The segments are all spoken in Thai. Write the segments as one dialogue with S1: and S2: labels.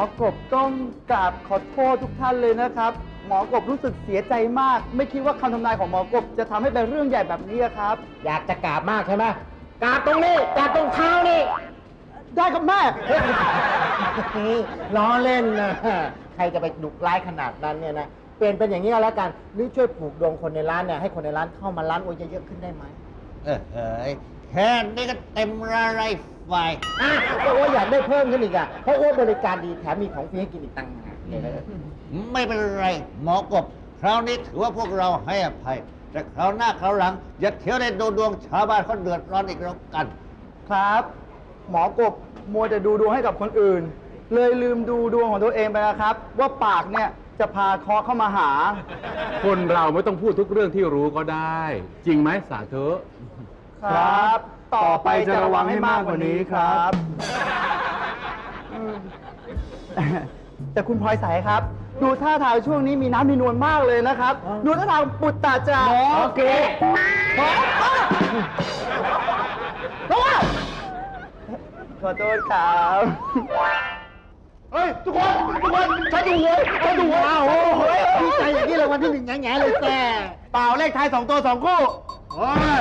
S1: อกบต้องกราบขอโทษทุกท่านเลยนะครับ หมอกบรู้สึกเสียใจมาก ไม่คิดว่าคำทำนายของหมอกบจะทำให้เป็นเรื่องใหญ่แบบนี้ครับ
S2: อยากจะกราบมากใช่ไหมกราบตรงนี้กราบตรงเท้านี่
S1: ได้ครับแม่
S2: ล้อเล่นนะใครจะไปดุร้ายขนาดนั้นเนี่ยนะเปลี่ยนเป็นอย่างนี้ก็แล้วกันหรือช่วยผูกดวงคนในร้านเนี่ยให้คนในร้านเข้ามาร้านโอ้ยเยอะๆขึ้นได้ไหม
S3: เออเฮ้ย แค่นี้ก็เต็มระไรไฟ
S2: อะก็โอ้ยอยากได้เพิ่มขึ้นอีกอะ เพราะโอ้ยบริการดีแถมมีของฟรีให้กินอีกตังหากเลยนะ
S3: ไม่เป็นไร หมอกบ คราวนี้ถือว่าพวกเราให้อภัย แต่คราวหน้าคราวหลัง อย่าเที่ยวได้ดูดวงชาวบ้านเขาเดือดร้อนอีกแล้วกัน
S1: ครับ หมอกบมัวแต่ดูดวงให้กับคนอื่น เลยลืมดูดวงของตัวเองไปนะครับ ว่าปากเนี่ยจะพาเคราะห์เข้ามาหา
S4: คนเราไม่ต้องพูดทุกเรื่องที่รู้ก็ได้ จริงไหมสาธุ
S1: ครับ ต่อไปจะระวังให้มากกว่านี้ครับอืมแต่คุณพลอยสายครับ ดูท่าทางช่วงนี้มีน้ำมีนวลมากเลยนะครับ ดูท่าทางปุตตาจา
S2: โอเค
S1: เพราะว่าขอโทษครับ
S2: เฮ้ยทุกคนทุกคนฉันดูหวยฉันดูหวยโอ้โหดีใจอย่างนี้รางวัลที่หนึ่งแง่ๆเลยแกเปล่าเลขท้ายสองตัวสองคู่โอ้ย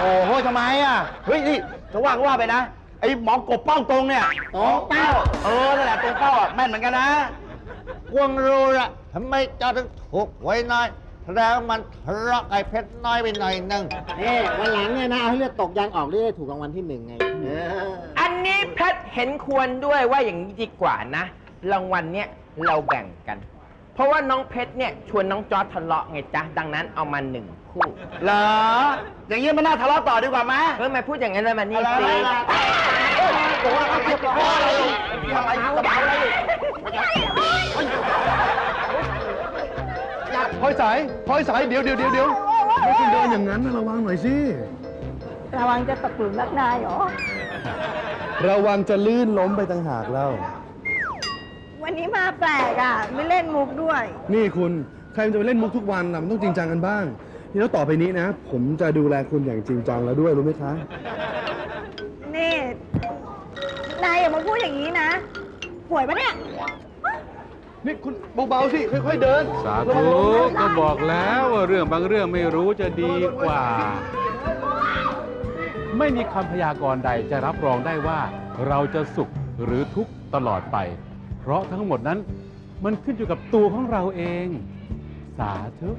S2: โอ้โหทำไมอะ
S5: เฮ้ยนี่จะว่าก็ว่าไปนะ ไอ้หมอกบเป้าตรงเนี่ย
S2: ตรงเป้า
S5: เออนั่นแหละตรงเป้าอะแม่นเหมือนกันนะ
S3: กวงรู้ละทำไมเจ้าถึงถูกไว้น้อยแสดงว่ามันทะเลาะไอ้เพชรน้อยไปหน่อยหนึง
S2: นี่วันหลังเนี่ยนะ เอาให้เลือดตกยางออกเรื่อยถูกรางวัลที่หนึ่งไงเออ
S6: อันนี้แพทย์เห็นควรด้วยว่าอย่างนี้ดีกว่านะ รางวัลเนี่ยเราแบ่งกันเพ ราะว่าน้องเพชรเนี่ยชวนน้องจอร์ดทะเลาะไงจ๊ะ ดังนั้นเอามาหนึ่งคู่
S5: เหรอ อย่างนี้มันน่าทะเลาะต่อดีกว่าไหม
S6: เฮ้ยทำไมพูดอย่างนั้นเลยมานี่
S5: อะไร
S6: สิ
S5: อะไรบอกว่าเอาเก็บกระเป๋าอะไรทำไมกระเป๋าอะไร
S7: พลอยสายพลอยสายเดี๋ยวเดี๋ยวเดี๋ยวเดี๋ยวไม่คุณเดินอย่างนั้นนะระวังหน่อยสิ
S8: ระวังจะตกหลุมรักนายเหรอ
S7: ระวังจะลื่นล้มไปต่างหากแล้ว
S8: วันนี้มาแปลกอะ ไม่เล่นมุกด้วย
S7: นี่คุณใครมันจะไปเล่นมุกทุกวันนะมันต้องจริงจังกันบ้างนี่แล้วต่อไปนี้นะ ผมจะดูแลคุณอย่างจริงจังแล้วด้วยรู้ไหมคะ
S8: นี่นายอย่ามาพูดอย่างนี้นะป่วยปะเนี่ย
S7: นี่คุณเบาๆสิค่อยๆเดิน
S4: สาธุก็บอกแล้วว่าเรื่องบางเรื่องไม่รู้จะดีกว่า ไม่มีคำพยากรณ์ใดจะรับรองได้ว่า เราจะสุขหรือทุกข์ตลอดไป เพราะทั้งหมดนั้นมันขึ้นอยู่กับตัวของเราเอง สาธุ